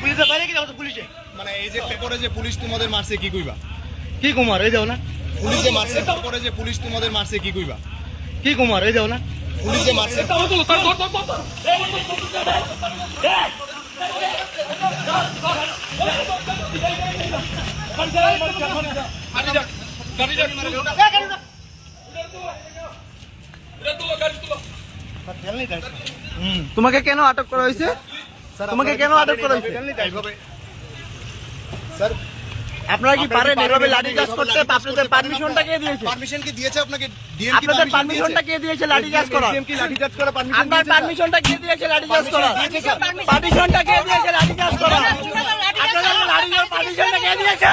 পুলিশে বাইরে কি যাব পুলিশে। মানে এই যে পেপরে যে পুলিশ তোমাদের মারছে কি কইবা? কি কুমার এই যাও না। পুলিশে মারছে পেপরে যে পুলিশ তোমাদের মারছে কি কইবা? কি কুমার এই যাও না। পুলিশে মারছে। তেল নেই তাই তোমাকে কেন আটক করা হয়েছে? তোমাকে কেন আটক করা হয়েছে? স্যার আপনারা কি পারেন এভাবে লাঠি এভাবে করতে? আপনাদের পারমিশনটা কে দিয়েছে? পারমিশন কি দিয়েছে আপনাকে? ডিএম কি আপনাদের পারমিশনটা কে দিয়েছে লাঠি চার্জ করার? ডিএম কি লাঠি চার্জ করা পারমিশন আপনার পারমিশনটা কে দিয়েছে লাঠি চার্জ করার? পারমিশনটা কে দিয়েছে লাঠি চার্জ করার? আপনাদের লাঠি পারমিশনটা কে দিয়েছে?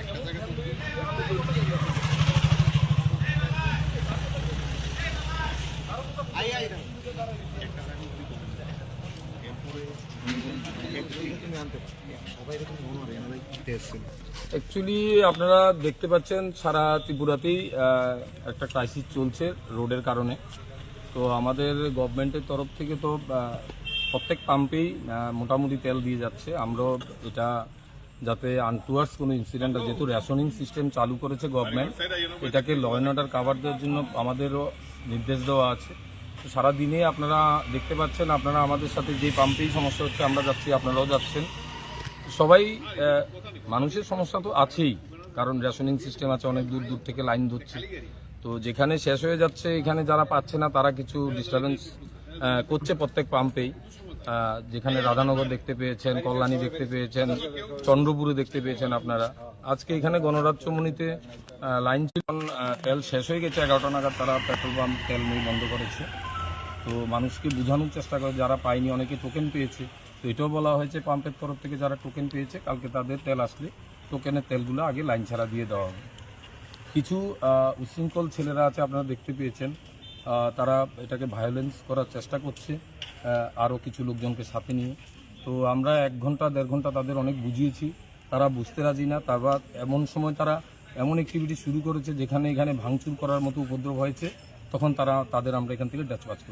অ্যাকচুয়ালি আপনারা দেখতে পাচ্ছেন সারা ত্রিপুরাতেই একটা ক্রাইসিস চলছে রোডের কারণে। তো আমাদের গভর্নমেন্টের তরফ থেকে তো প্রত্যেক পাম্পেই মোটামুটি তেল দিয়ে যাচ্ছে। আমরাও এটা যাতে আনটুয়ার্স কোনো ইনসিডেন্ট যেহেতু রেশনিং সিস্টেম চালু করেছে গভর্নমেন্ট এটাকে ল অ্যান্ড অর্ডার কাভার দেওয়ার জন্য আমাদেরও নির্দেশ দেওয়া আছে। তো সারাদিনে আপনারা দেখতে পাচ্ছেন, আপনারা আমাদের সাথে যে পাম্পেই সমস্যা হচ্ছে, আমরা যাচ্ছি, আপনারাও যাচ্ছেন। সবাই মানুষের সমস্যা তো আছেই, কারণ রেশনিং সিস্টেম আছে, অনেক দূর দূর থেকে লাইন ধরছে। তো যেখানে শেষ হয়ে যাচ্ছে, এখানে যারা পাচ্ছে না, তারা কিছু ডিস্টারবেন্স করছে প্রত্যেক পাম্পেই। যেখানে রাধানগর দেখতে পেয়েছেন, কল্যাণী দেখতে পেয়েছেন, চন্দ্রপুরে দেখতে পেয়েছেন আপনারা। আজকে এখানে গণরাজ্যমণিতে লাইন তেল শেষ হয়ে গেছে, এগারোটা নাগাদ তারা পেট্রোল পাম্প তেল নেই বন্ধ করেছে। তো মানুষকে বোঝানোর চেষ্টা করে যারা পায়নি অনেকে টোকেন পেয়েছে। তো এটাও বলা হয়েছে পাম্পের তরফ থেকে যারা টোকেন পেয়েছে কালকে তাদের তেল আসলে টোকেনের তেলগুলো আগে লাইন ছাড়া দিয়ে দেওয়া হবে। কিছু আহ, উচ্ছৃঙ্খল ছেলেরা আছে আপনারা দেখতে পেয়েছেন। তারা এটাকে ভায়োলেন্স করার চেষ্টা করছে আরও কিছু লোকজনকে সাথে নিয়ে। তো আমরা এক ঘণ্টা দেড় ঘণ্টা তাদের অনেক বুঝিয়েছি তারা বুঝতে রাজি না। তারপর এমন সময় তারা এমন অ্যাক্টিভিটি শুরু করেছে যেখানে এখানে ভাঙচুর করার মতো উপদ্রব হয়েছে তখন তারা তাদের আমরা এখান থেকে ডাচপাচ করি